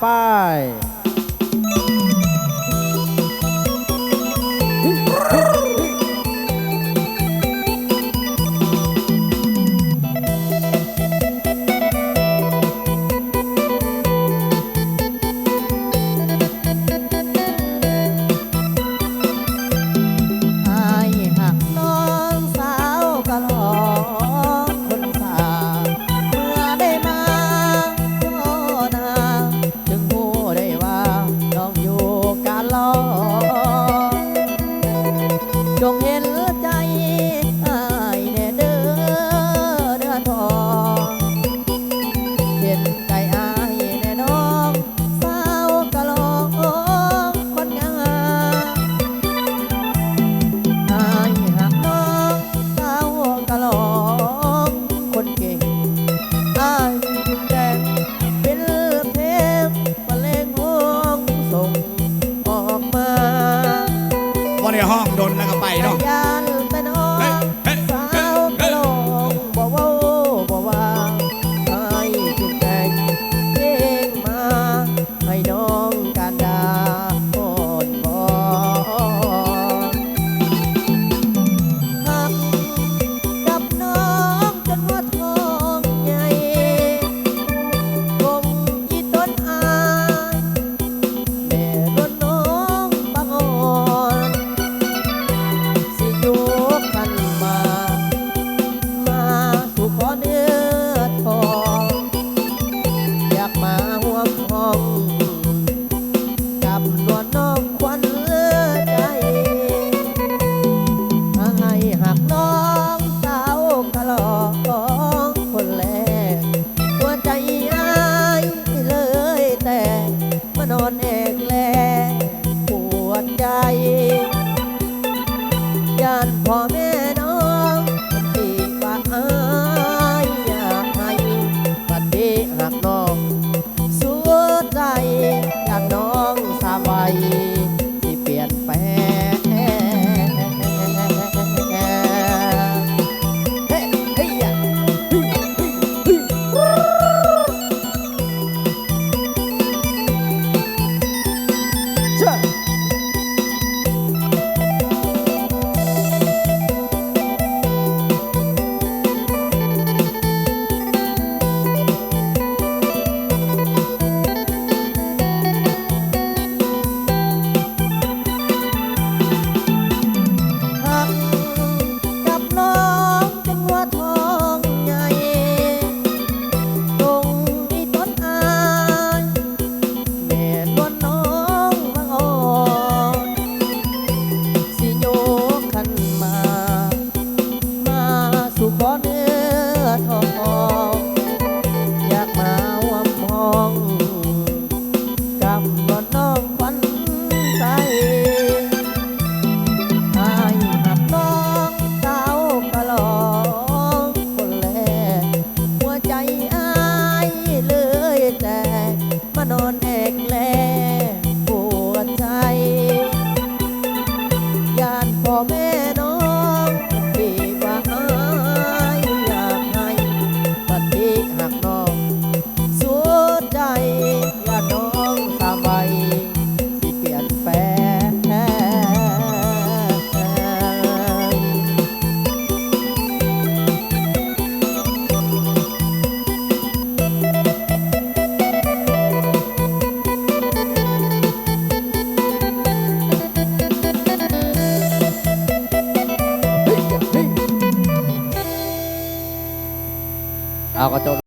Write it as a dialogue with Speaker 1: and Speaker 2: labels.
Speaker 1: ไป
Speaker 2: ในห้องดน
Speaker 3: แล้วก็ไปเนาะ
Speaker 2: ใจย่านพ่อ ako to